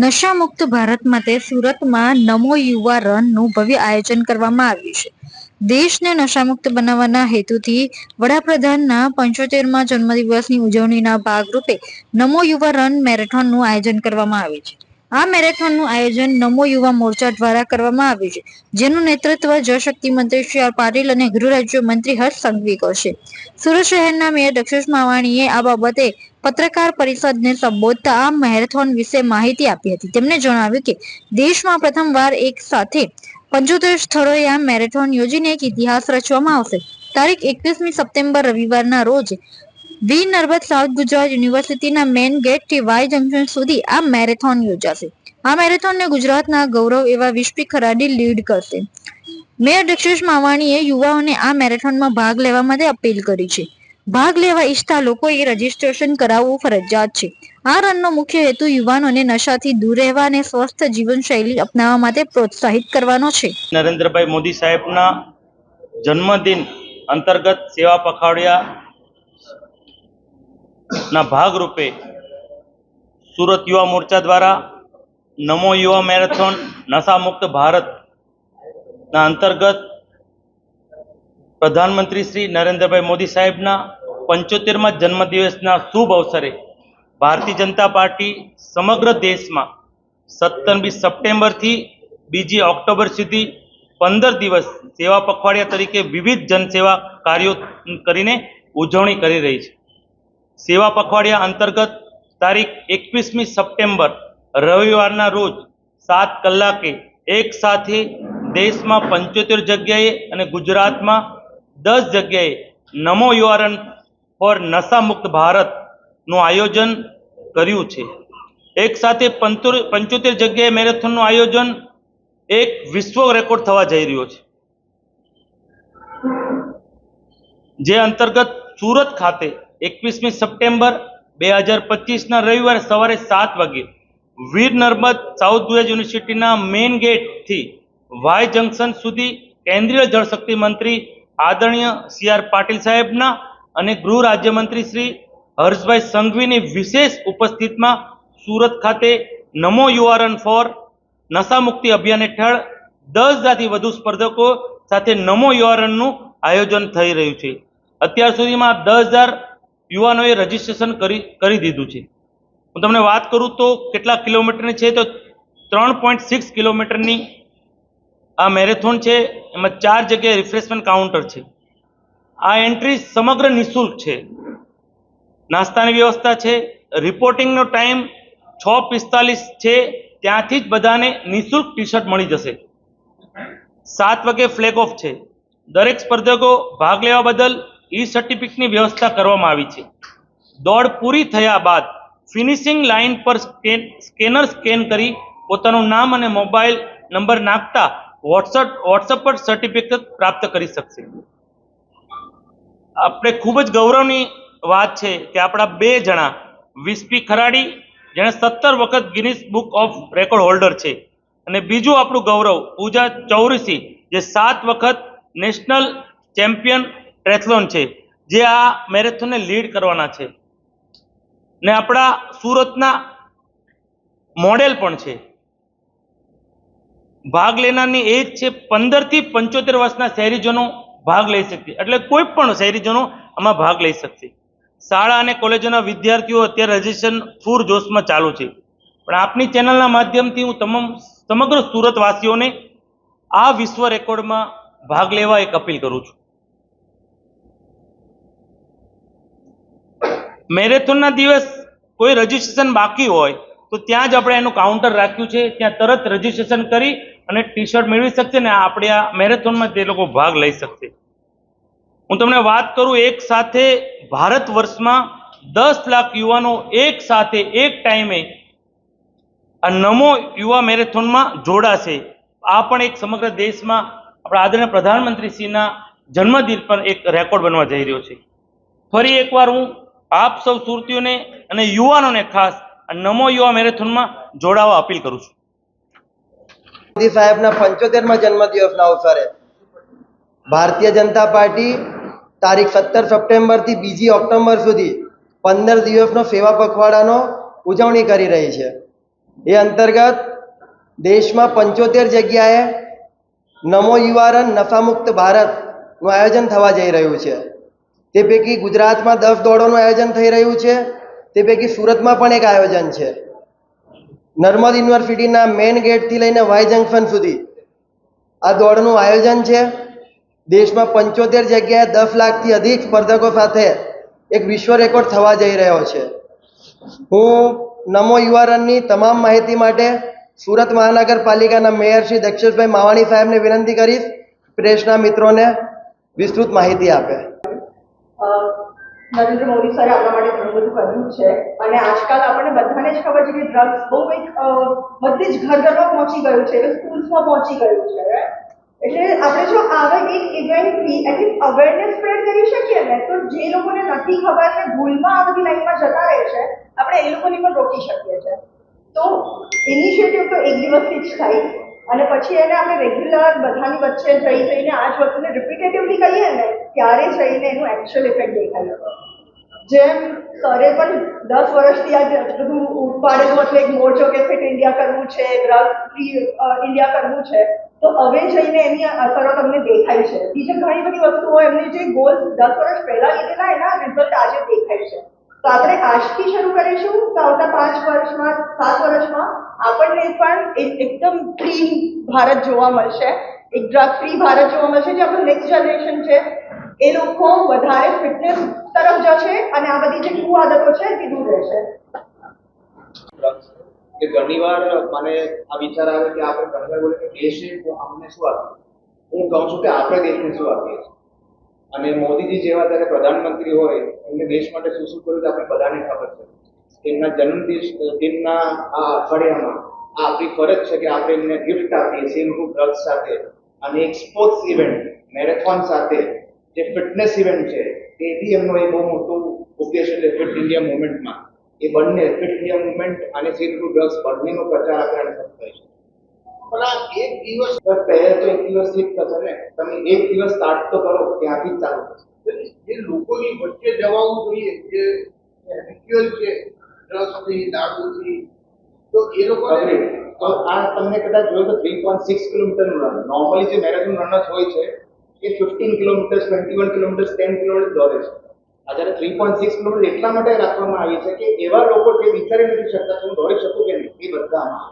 નશામુક્ત ભારત માટે સુરતમાં નમો યુવા રનનું ભવ્ય આયોજન કરવામાં આવ્યું છે. દેશને નશામુક્ત બનાવવાના હેતુથી વડાપ્રધાનના પંચોતેરમાં જન્મદિવસની ઉજવણીના ભાગરૂપે નમો યુવા રન મેરેથોનનું આયોજન કરવામાં આવ્યું છે. આ મેરેથોનનું આયોજન નમો યુવા મોરચા દ્વારા કરવામાં આવ્યું છે, જેનું નેતૃત્વ જળશક્તિ મંત્રી શ્રી આર પાટીલ અને ગૃહ રાજ્ય મંત્રી હર્ષ સંઘવી કરશે સુરત શહેરના મેયર દક્ષેશ માવાણીએ આ બાબતે પત્રકાર પરિષદને સંબોધતા આ મેરેથોન વિશે માહિતી આપી હતી. તેમણે જણાવ્યું કે દેશમાં પ્રથમવાર એક સાથે પંચોતેર સ્થળોએ આ મેરેથોન યોજીને એક ઇતિહાસ રચવામાં આવશે. તારીખ એકવીસમી સપ્ટેમ્બર રવિવારના રોજ વી નર્મદ સાઉથ ગુજરાત યુનિવર્સિટીના મેન ગેટથી વાય જંકશન સુધી આ મેરેથોન યોજાશે. આ મેરેથોનને ગુજરાતના ગૌરવ એવા વિશ્વી ખરાડી લીડ કરશે. મેયર દક્ષેશ માવાણીએ યુવાઓને આ મેરેથોનમાં ભાગ લેવા માટે અપીલ કરી છે. ભાગ લેવા ઈચ્છતા લોકોએ રજીસ્ટ્રેશન કરાવવું ફરજિયાત છે. આ રનનો મુખ્ય હેતુ યુવાનોને નશાથી દૂર રહેવા અને સ્વસ્થ જીવનશૈલી અપનાવવા માટે પ્રોત્સાહિત કરવાનો છે. નરેન્દ્રભાઈ મોદી સાહેબના જન્મદિન અંતર્ગત સેવા પખાડિયા ના ભાગરૂપે સુરત યુવા મોરચા દ્વારા નમો યુવા મેરેથોન, નશામુક્ત ભારત ના અંતર્ગત પ્રધાનમંત્રી શ્રી નરેન્દ્રભાઈ મોદી સાહેબના પંચોતેરમાં જન્મદિવસના શુભ અવસરે ભારતીય જનતા પાર્ટી સમગ્ર દેશમાં સત્તરમી સપ્ટેમ્બરથી બીજી ઓક્ટોબર સુધી પંદર દિવસ સેવા પખવાડિયા તરીકે વિવિધ જનસેવા કાર્યો કરીને ઉજવણી કરી રહી છે. સેવા પખવાડિયા અંતર્ગત તારીખ એકવીસમી સપ્ટેમ્બર રવિવારના રોજ સાત કલાકે એક સાથે દેશમાં પંચોતેર જગ્યાએ અને ગુજરાતમાં દસ જગ્યાએ નમો યુઆરન ફોર નશામુક્ત ભારતનું આયોજન કર્યું છે. એક સાથે પંચોતેર જગ્યાએ મેરેથોનનું આયોજન એક વિશ્વ રેકોર્ડ થવા જઈ રહ્યો છે. જે અંતર્ગત સુરત ખાતે એકવીસમી સપ્ટેમ્બર બે હજાર પચીસના રવિવારે સવારે સાત વાગે વીર નર્મદ સાઉથ ગુજરાત યુનિવર્સિટીના મેઇન ગેટથી વાય જંકશન સુધી કેન્દ્રીય જળશક્તિ મંત્રી આદરણીય સી આર પાટીલ સાહેબના અને ગૃહ રાજ્યમંત્રી શ્રી હર્ષભાઈ સંઘવીની વિશેષ ઉપસ્થિતમાં સુરત ખાતે નમો યુઆરન ફોર નશામુક્તિ અભિયાન હેઠળ દસ હજારથી વધુ સ્પર્ધકો સાથે નમો યુઆરનનું આયોજન થઈ રહ્યું છે. અત્યાર સુધીમાં દસ હજાર યુવાનોએ રજીસ્ટ્રેશન કરી કરી દીધું છે. હું તમને વાત કરું તો કેટલા કિલોમીટરની છે તો ત્રણ પોઈન્ટ સિક્સ કિલોમીટરની આ મેરેથોન છે. એમાં ચાર જગ્યાએ રિફ્રેશમેન્ટ કાઉન્ટર છે. આ એન્ટ્રી સમગ્ર નિઃશુલ્ક છે. નાસ્તાની વ્યવસ્થા છે રિપોર્ટિંગનો ટાઈમ છ પિસ્તાલીસ છે, ત્યાંથી જ બધાને નિઃશુલ્ક ટી શર્ટ મળી જશે. સાત વાગે ફ્લેગ ઓફ છે. દરેક સ્પર્ધકો ભાગ લેવા બદલ ઈ સર્ટિફિકેટની વ્યવસ્થા કરવામાં આવી છે. દોડ પૂરી થયા બાદ ફિનિશિંગ લાઇન પર સ્કેન સ્કેનર સ્કેન કરી પોતાનું નામ અને મોબાઈલ નંબર નાખતા વોટ્સઅપ વોટ્સઅપ પર સર્ટિફિકેટ પ્રાપ્ત કરી શકશે. આપણે ખૂબ જ ગૌરવની વાત છે કે આપણા બે જણા વિસ્પી ખરાડી, જેણે સત્તર વખત Guinness book of record holder છે. અને બીજું આપણું ગૌરવ, પૂજા ચૌરીસી, જે સાત વખત નેશનલ ચેમ્પિયન ટ્રેથલોન છે, જે આ મેરેથોનને લીડ કરવાના છે. ને આપણા સુરતના મોડેલ પણ છે. ભાગ લેનારની એજ છે પંદરથી પંચોતેર વર્ષના શહેરીજનો ભાગ લઈ શકશે. એટલે કોઈ પણ શહેરીજનો આમાં ભાગ લઈ શકશે. શાળા અને કોલેજોના વિદ્યાર્થીઓ અત્યારે રજીસ્ટ્રેશન ફૂર જોશમાં ચાલુ છે. પણ આપની ચેનલના માધ્યમથી હું તમામ સમગ્ર સુરતવાસીઓને આ વિશ્વ રેકોર્ડમાં ભાગ લેવા એક અપીલ કરું છું. મેરેથોનના દિવસ કોઈ રજીસ્ટ્રેશન બાકી હોય તો ત્યાં જ આપણે એનું કાઉન્ટર રાખ્યું છે. ત્યાં તરત રજીસ્ટ્રેશન કરી અને ટી શર્ટ મેળવી શકશે ને આપણે આ મેરેથોનમાં તે લોકો ભાગ લઈ શકશે. હું તમને વાત કરું એક સાથે ભારત વર્ષમાં દસ લાખ યુવાનો એક સાથે એક ટાઈમે આ નમો યુવા મેરેથોનમાં જોડાશે. આ પણ એક સમગ્ર દેશમાં આપણા આદરણીય પ્રધાનમંત્રીશ્રીના જન્મદિન પર એક રેકોર્ડ બનવા જઈ રહ્યો છે. ફરી એકવાર હું આપ સૌ સુરતીઓને અને યુવાનોને ખાસ નમો યુવા મેરેથોનમાં જોડાવા અપીલ કરું છું. મોદી સાહેબના પંચોતેરમાં જન્મદિવસના અવસરે. ભારતીય જનતા પાર્ટી તારીખ સત્તર સપ્ટેમ્બરથી બીજી ઓક્ટોબર સુધી પંદર દિવસનો સેવા પખવાડાનો ઉજવણી કરી રહી છે. એ અંતર્ગત દેશમાં પંચોતેર જગ્યાએ નમો યુવારન નશામુક્ત ભારતનું આયોજન થવા જઈ રહ્યું છે. તે પૈકી ગુજરાતમાં દસ દોડોનું આયોજન થઈ રહ્યું છે. તે પૈકી સુરતમાં પણ એક આયોજન છે. નર્મદ યુનિવર્સિટીના મેઇન ગેટથી લઈને વાય જંકશન સુધી. આ દોડનું આયોજન છે. દેશમાં પંચોતેર જગ્યાએ દસ લાખથી અધિક સ્પર્ધકો સાથે એક વિશ્વ રેકોર્ડ થવા જઈ રહ્યો છે. હું નમો યુવારનની તમામ માહિતી માટે સુરત મહાનગરપાલિકાના મેયર શ્રી દક્ષેશભાઈ માવાણી સાહેબને વિનંતી કરીશ. પ્રેસના મિત્રોને વિસ્તૃત માહિતી આપે. નરેન્દ્ર મોદી સરે આપણા માટે ઘણું બધું કર્યું છે. અને આજકાલ આપણને બધાને જ ખબર છે કે ડ્રગ્સ બહુ એક બધી જ ઘર ઘરમાં પહોંચી ગયું છે સ્કૂલ્સમાં પહોંચી ગયું છે. એટલે આપણે જો આવા એક ઇવેન્ટથી એટલીસ્ટ અવેરનેસ સ્પ્રેડ કરી શકીએ ને, તો જે લોકોને નથી ખબર ને ભૂલમાં આ બધી લાઈનમાં જતા રહે છે, આપણે એ લોકોને પણ રોકી શકીએ છીએ. તો ઇનિશિયેટિવ તો એક દિવસથી જ થાય. અને પછી એને આપણે રેગ્યુલર બધાની વચ્ચે જઈ જઈને આ જ વસ્તુને રિપીટેટિવલી કહીએ ને, ત્યારે જઈને એનું એકચ્યુઅલ ઇફેક્ટ દેખાય. જેમ સરે પણ દસ વર્ષથી આ બધું ઉપાડેલું એટલે એક મોરચો કે ફિટ ઇન્ડિયા કરવું છે ડ્રગ ફ્રી ઇન્ડિયા કરવું છે, તો હવે જઈને એની અસરો તમને દેખાય છે. બીજી ઘણી બધી વસ્તુઓ એમને જે ગોલ્સ દસ વર્ષ પહેલા લીધેલા એના રિઝલ્ટ આજે દેખાય છે. તો આપણે આજથી શરૂ કરીશું. તો આવતા પાંચ વર્ષમાં, સાત વર્ષમાં આપણને પણ એકદમ ક્લીન ભારત જોવા મળશે. એક ડ્રગ ફ્રી ભારત જોવા મળશે, જે આપણું નેક્સ્ટ જનરેશન છે. એ લોકો વધારે ફિટનેસ તરફ જશે અને આ બધી જે કુઆદતો છે તે દૂર રહેશે. કે ઘણીવાર મને આ વિચાર આવે કે આપણે ઘણીવાર બોલે કે દેશે તો અમને શું આપ્યું હું કહું છું કે આપણે દેશને શું આપીએ છીએ? અને મોદીજી જેવા જ્યારે પ્રધાનમંત્રી હોય, એમને દેશ માટે શું શું કર્યું આપણે બધાને ખબર છે. તેમના જન્મદિવસ, તેમના આ અઠવાડિયામાં આ આપણી ફરજ છે કે આપણે એમને ગિફ્ટ આપીએ સિંહુ ડ્રગ્સ સાથે અને એક સ્પોર્ટ્સ ઇવેન્ટ મેરેથોન સાથે, જે ફિટનેસ ઇવેન્ટ છે, તે બી એમનો એ બહુ મોટું ઉદ્દેશ છે ફિટ ઇન્ડિયા મુવમેન્ટમાં એ બંને ફિટ ઇન્ડિયા મુવમેન્ટ અને ટુ ડ્રગ્સ બંનેનો પ્રચાર આપણે સફળ છે. પણ આ એક દિવસ પહેલા તો એક દિવસ શિફ્ટ થશે ને. તમે એક દિવસ સ્ટાર્ટ તો કરો ત્યાંથી જ ચાલુ થશે. એ લોકોની વચ્ચે જવાનું જોઈએ જે રિચ્યુઅલ છે રસથી દારૂથી તો એ લોકો તો આ તમને કદાચ જોયું તો થ્રી પોઈન્ટ સિક્સ કિલોમીટરનું રન નોર્મલી જે મેરેથોન રનર્સ હોય છે એ fifteen kilometres twenty one kilometres ten kilometre દોડે છે. આ જ્યારે થ્રી પોઈન્ટ સિક્સ કિલોમીટર એટલા માટે રાખવામાં આવી છે કે એવા લોકો જે વિચારી નથી શકતા હું દોડી શકું કે નહીં એ બધામાં